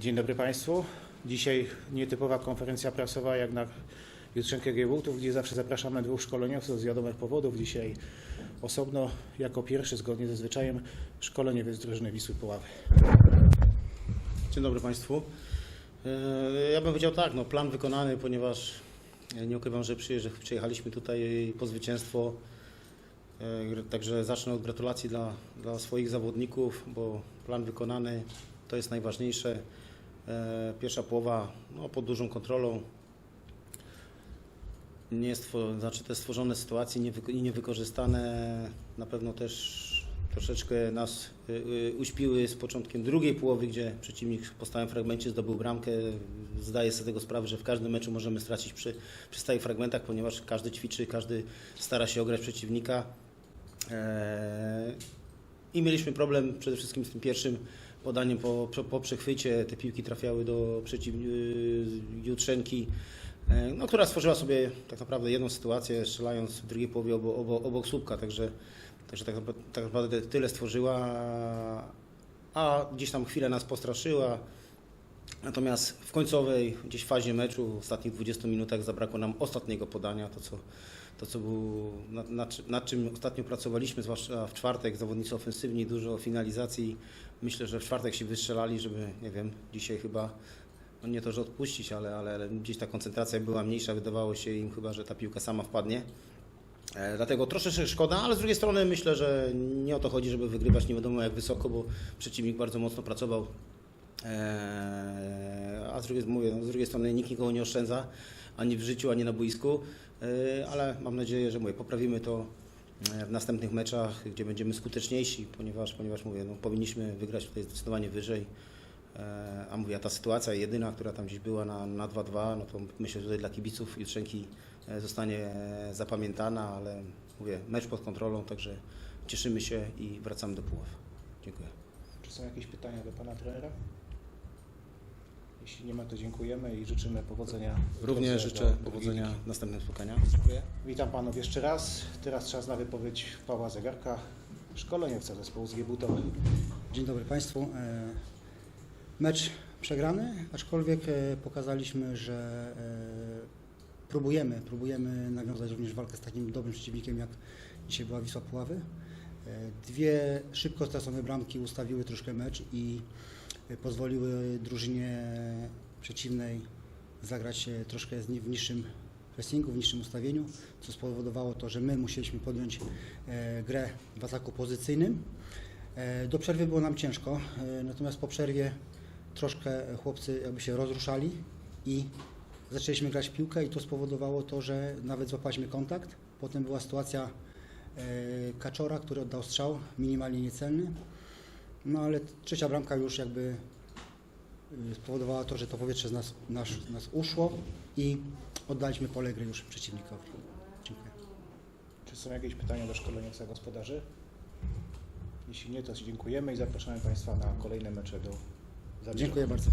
dobry Państwu. Dzisiaj nietypowa konferencja prasowa jak na Jutrzenkę Giełutów, gdzie zawsze zapraszamy dwóch szkoleniowców z wiadomych powodów. Dzisiaj osobno, jako pierwszy, zgodnie ze zwyczajem, szkoleniowiec drużyny Wisły Puławy. Dzień dobry Państwu. E, Ja bym powiedział tak, no plan wykonany, ponieważ e, nie ukrywam, że przyjechaliśmy tutaj po zwycięstwo. E, Także zacznę od gratulacji dla, dla swoich zawodników, bo plan wykonany to jest najważniejsze. E, Pierwsza połowa no, pod dużą kontrolą. Nie stwo, znaczy te stworzone sytuacje niewyko- niewykorzystane na pewno też troszeczkę nas y, y, uśpiły z początkiem drugiej połowy, gdzie przeciwnik po stałym fragmencie zdobył bramkę. Zdaję sobie tego sprawę, że w każdym meczu możemy stracić przy, przy stałych fragmentach, ponieważ każdy ćwiczy, każdy stara się ograć przeciwnika. Eee, I mieliśmy problem przede wszystkim z tym pierwszym podaniem po, po przechwycie. Te piłki trafiały do przeciw, y, Jutrzenki, e, no, która stworzyła sobie tak naprawdę jedną sytuację, strzelając w drugiej połowie obok, obok, słupka. Także, także tak, tak naprawdę tyle stworzyła, a gdzieś tam chwilę nas postraszyła. Natomiast w końcowej gdzieś fazie meczu, w ostatnich 20 minutach zabrakło nam ostatniego podania, to co, to co był, nad, nad, nad czym ostatnio pracowaliśmy, zwłaszcza w czwartek, zawodnicy ofensywni, dużo finalizacji. Myślę, że w czwartek się wystrzelali, żeby, nie wiem, dzisiaj chyba, no nie to, że odpuścić, ale, ale, ale gdzieś ta koncentracja była mniejsza, wydawało się im chyba, że ta piłka sama wpadnie. E, Dlatego troszeczkę szkoda, ale z drugiej strony myślę, że nie o to chodzi, żeby wygrywać nie wiadomo jak wysoko, bo przeciwnik bardzo mocno pracował. E, A z drugiej, mówię, no, z drugiej strony nikt nikogo nie oszczędza, ani w życiu, ani na boisku, E, ale mam nadzieję, że mówię, poprawimy to e, w następnych meczach, gdzie będziemy skuteczniejsi, ponieważ, ponieważ mówię, no, powinniśmy wygrać tutaj zdecydowanie wyżej. A mówię, a ta sytuacja jedyna, która tam gdzieś była na, na 2-2, no to myślę, że tutaj dla kibiców Jutrzenki zostanie zapamiętana, ale mówię, mecz pod kontrolą, także cieszymy się i wracamy do Puław. Dziękuję. Czy są jakieś pytania do Pana trenera? Jeśli nie ma, to dziękujemy i życzymy powodzenia. Również życzę powodzenia w następnym spotkaniu. Dziękuję. Witam Panów jeszcze raz. Teraz czas na wypowiedź Pawła Zegarka, szkoleniowca zespołu z Giebutowy. Dzień dobry Państwu. E, Mecz przegrany, aczkolwiek e, pokazaliśmy, że e, próbujemy, próbujemy nawiązać również walkę z takim dobrym przeciwnikiem, jak dzisiaj była Wisła Puławy. Dwie szybko stracone bramki ustawiły troszkę mecz i pozwoliły drużynie przeciwnej zagrać troszkę w niższym pressingu, w niższym ustawieniu, co spowodowało to, że my musieliśmy podjąć e, grę w ataku pozycyjnym. E, Do przerwy było nam ciężko, e, natomiast po przerwie troszkę chłopcy jakby się rozruszali i zaczęliśmy grać piłkę i to spowodowało to, że nawet złapaliśmy kontakt. Potem była sytuacja Kaczora, który oddał strzał, minimalnie niecelny. No ale trzecia bramka już jakby spowodowała to, że to powietrze z nas, nas, nas uszło i oddaliśmy pole gry już przeciwnikowi. Dziękuję. Czy są jakieś pytania do szkoleniowca gospodarzy? Jeśli nie, to dziękujemy i zapraszamy Państwa na kolejne mecze do zawieszenia. Dziękuję bardzo.